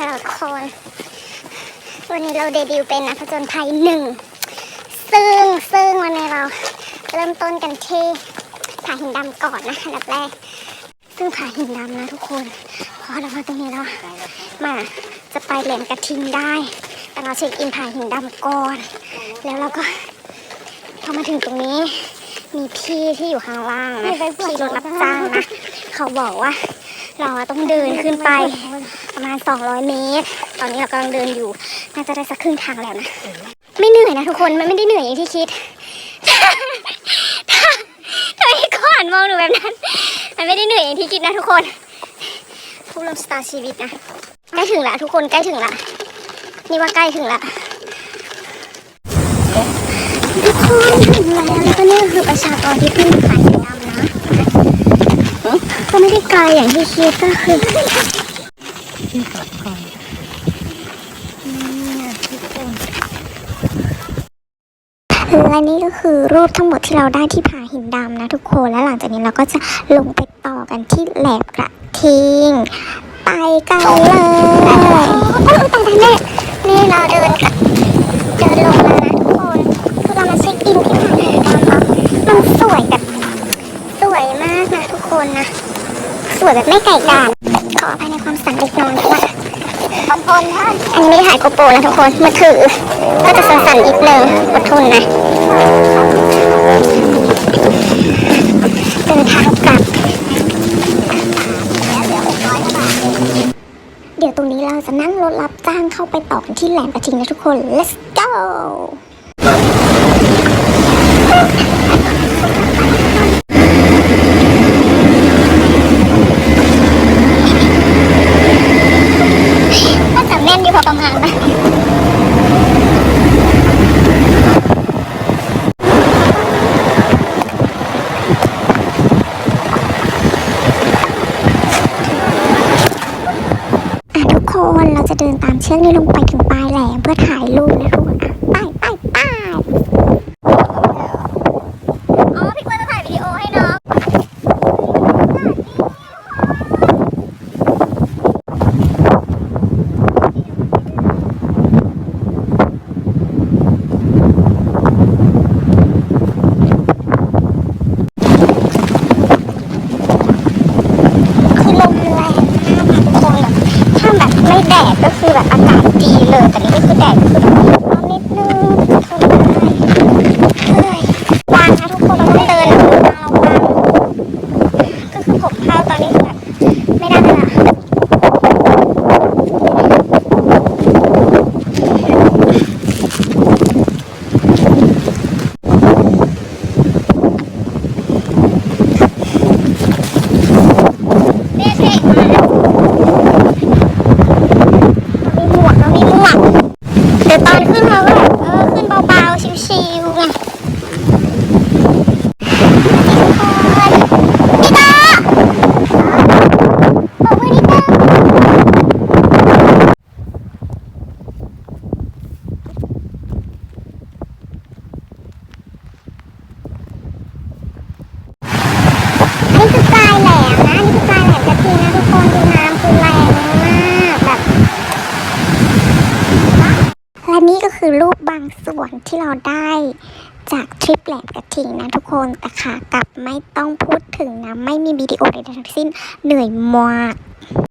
ค่ะทุกคนวันนี้เราเดบิวต์เป็นนักผจญภัยหนึ่ง ซึ่งซึ่งวันนี้เราเริ่มต้นกันที่ผาหินดำก่อนนะอันดับแรก ซึ่งผาหินดำนะทุกคนเพราะเรามาตรงนี้เรามาจะไปแหลมกระทิงได้ แต่เราเช็คอินผาหินดำก่อน แล้วเราก็พอมาถึงตรงนี้ มีพี่ที่อยู่ข้างล่างนะพี่รถรับจ้างนะ เขาบอกว่า เราต้องเดินขึ้นไปประมาณ 200 เมตร ตอนนี้เรากำลังเดินอยู่ น่าจะได้สักครึ่งทางแล้วนะ ไม่เหนื่อยนะทุกคน มันไม่ได้เหนื่อยอย่างที่คิดทำไมก่อนมองหนูแบบนั้น มันไม่ได้เหนื่อยอย่างที่คิดนะทุกคนผู้ร่วมชะตาร์ชีวิตนะ ใกล้ถึงละทุกคนใกล้ถึงละ นี่ว่าใกล้ถึงละทุกคนถึงแล้วแล้วก็นี่คือประชากรที่เพิ่งขาน ก็ไม่ได้ไกลอย่างที่คิดก็คือที่สองก่อนอือที่สองและนี่ก็คือรูปทั้งหมดที่เราได้ที่ผาหินดำนะทุกคน และหลังจากนี้เราก็จะลงไปต่อกันที่แหลมกระทิง ไปกันเลยนี้นี่เราเดินกับเดินลงมานะทุกคนคือเรามาเช็คอินที่ผาหินดำเนาะมันสวยแบบสวยมากนะทุกคนนะ สวยแบบไม่ไก่กาขออภัยในความสั่นเล็กน้อยด้วยขอบคุณท่านอันนี้ไม่ได้ถ่ายโกโปรนะทุกคนมือถือก็จะสั่นๆนิดนึงอดทนนะเดินทางกลับ เดี๋ยวตรงนี้เราจะนั่งรถรับจ้างเข้าไปต่อกันที่แหลมกระทิงนะทุกคน let's go ก็จะแม่นอยู่พอประมาณนะอะทุก คนเราจะเดินตามเชือกนี้ลงไปถึงปลายแหลมเพื่อถ่ายรูปนะทุกคนอะไปไปไปอ๋อ พี่กล้วยจะถ่ายวิดีโอให้น้อง คือลมแรงมากนะทุกคนแบบถ้าแบบไม่แดดก็คือแบบอากาศดีเลยแต่นี่ก็คือแดดคือแบบร้อนนิดนึงทนได้เฮ้ยวางนะทุกคนเราต้องเดินเราวางก็คือผมเท้าตอนนี้คือแบบไม่ได้ละเด็กๆมาแล้วมีหมวกเรามีหมวกเดี๋ยวตอนขึ้นเราก็แบบเออขึ้นเบาๆชิวๆไงพี่ตาบอกมือนิดนึงนี่คือปลายแหลมนะ นี่คือปลายแหลมกระทิงนะทุกคนดูน้ำคือแรงมากแบบ และนี่ก็คือรูปบาง ส่วนที่เราได้จากทริปแหลมกระทิงนะทุกคนแต่ขากลับไม่ต้องพูดถึงนะ ไม่มีวิดีโอใดๆทั้งสิ้นเหนื่อยมาก